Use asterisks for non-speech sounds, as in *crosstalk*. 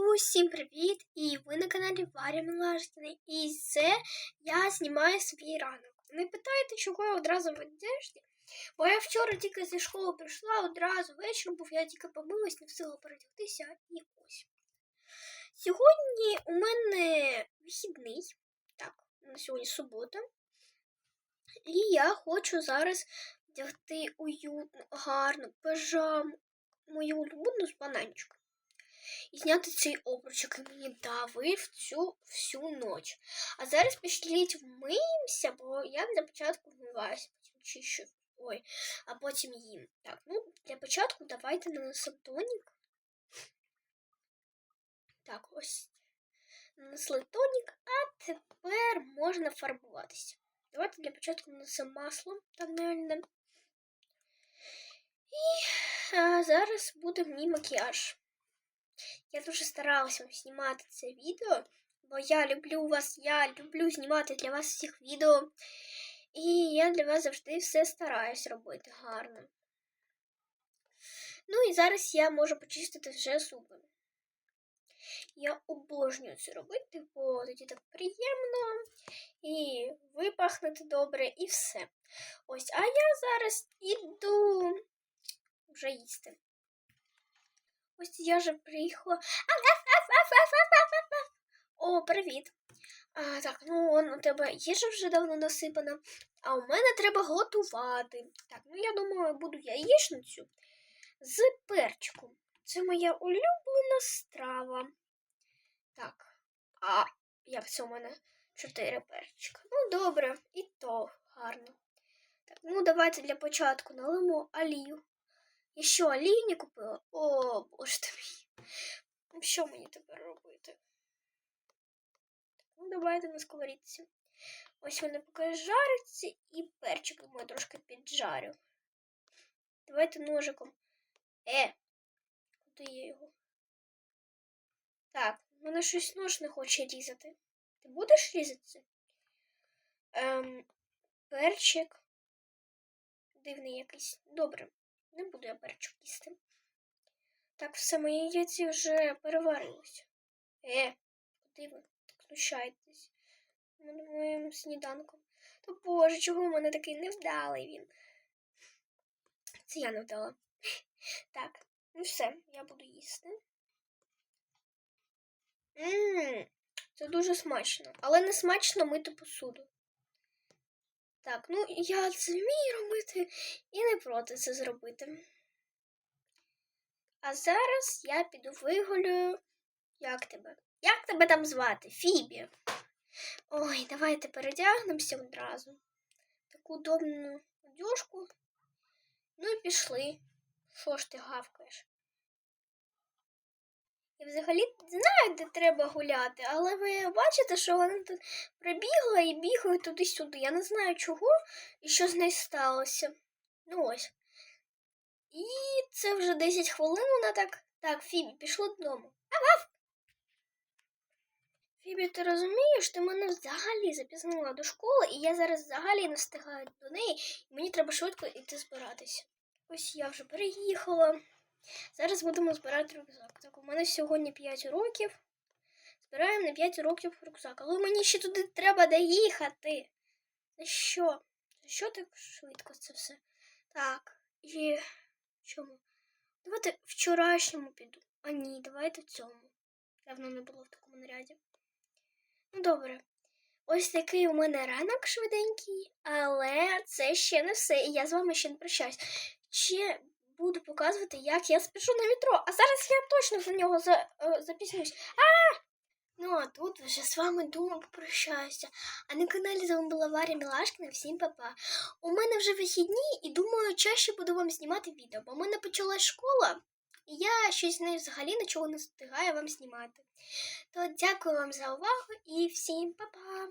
Усім привіт! І ви на каналі Варя Милашкіна. І це я знімаю свій ранок. Не питайте, чого я одразу в одежді, бо я вчора тільки зі школи прийшла одразу вечором, бо я тільки помилась, не встигла передягтися і ось. Сьогодні у мене вихідний, так, сьогодні субота. І я хочу зараз вдягти уютну, гарну пижаму, мою улюблену з бананчиком і зняти цей обруч, який мені давив цю всю ніч. А зараз пішліть вмиємося, бо я для початку вмиваюся, потім чищу. Ой, а потім їм. Так, ну для початку давайте нанесемо тонік. Так, ось. Нанесли тонік, а тепер можна фарбуватися. Давайте для початку нанесемо масло тональне. І а, зараз буде мій макіяж. Я дуже старалася вам знімати це відео, бо я люблю вас, я люблю знімати для вас всіх відео. І я для вас завжди все стараюсь робити гарно. Ну і зараз я можу почистити вже зуби. Я обожнюю це робити, бо тоді так приємно і ви пахнете добре, і все. Ось, а я зараз іду вже їсти. Ось я вже приїхала. О, привіт. А, Так, ну он у тебе їжа вже давно насипана, а у мене треба готувати. Так, ну я думаю, буду яєчницю з перчиком. Це моя улюблена страва. Так, а як це у мене чотири перчика? Ну, добре, і то гарно. Так, ну давайте для початку налимо олію. Я що, олії не купила? О, боже мій. Що мені тепер робити? Ну, давайте на сковорідці. Ось вони поки жаряться і перчик думаю, трошки піджарю. Давайте ножиком. Е, куди я його? Так, мене щось нож не хоче різати. Ти будеш різати? Ем, перчик. Дивний якийсь. Добре. Не буду я перчик їсти. Так, все, мої яйці вже переварилися. Е, куди ви так знущаєтесь? Над моїм сніданком. То боже, чого в мене такий невдалий він? Це я не вдала. *laughs* Так, ну все, я буду їсти. Ммм, це дуже смачно. Але не смачно мити посуду. Так, ну я це вмію робити і не проти це зробити. А зараз я піду вигулюю. Як тебе? Як тебе там звати? Фібі? Ой, давайте передягнемося одразу. Таку удобну одежку. Ну і пішли. Що ж ти гавкаєш? Взагалі знаю, де треба гуляти, але ви бачите, що вона тут прибігла і бігає туди-сюди. Я не знаю чого і що з нею сталося. Ну ось. І це вже 10 хвилин вона так. Так, Фібі, пішло додому. Ав-ав! Фібі, ти розумієш, ти мене взагалі запізнила до школи, і я зараз взагалі не встигаю до неї, і мені треба швидко йти збиратися. Ось я вже переїхала. Зараз будемо збирати рюкзак. Так, у мене сьогодні 5 років. Збираємо на 5 років рюкзак. Але мені ще туди треба доїхати. За що? За що так швидко це все? Так, і чому? Давайте вчорашньому піду. А ні, давайте в цьому. Давно не було в такому наряді. Ну, добре. Ось такий у мене ранок швиденький, але це ще не все. І я з вами ще не прощаюсь. Ще буду показувати, як я спішу на метро. А зараз я точно за нього за, е, запізнюсь. А! Ну, а тут вже з вами думаю попрощаюся. А на каналі з вами була Варя Мілашкина. Всім па-па. У мене вже вихідні і думаю, чаще буду вам знімати відео, бо в мене почалась школа, і я щось з нею взагалі нічого не встигаю вам знімати. То дякую вам за увагу і всім па-па!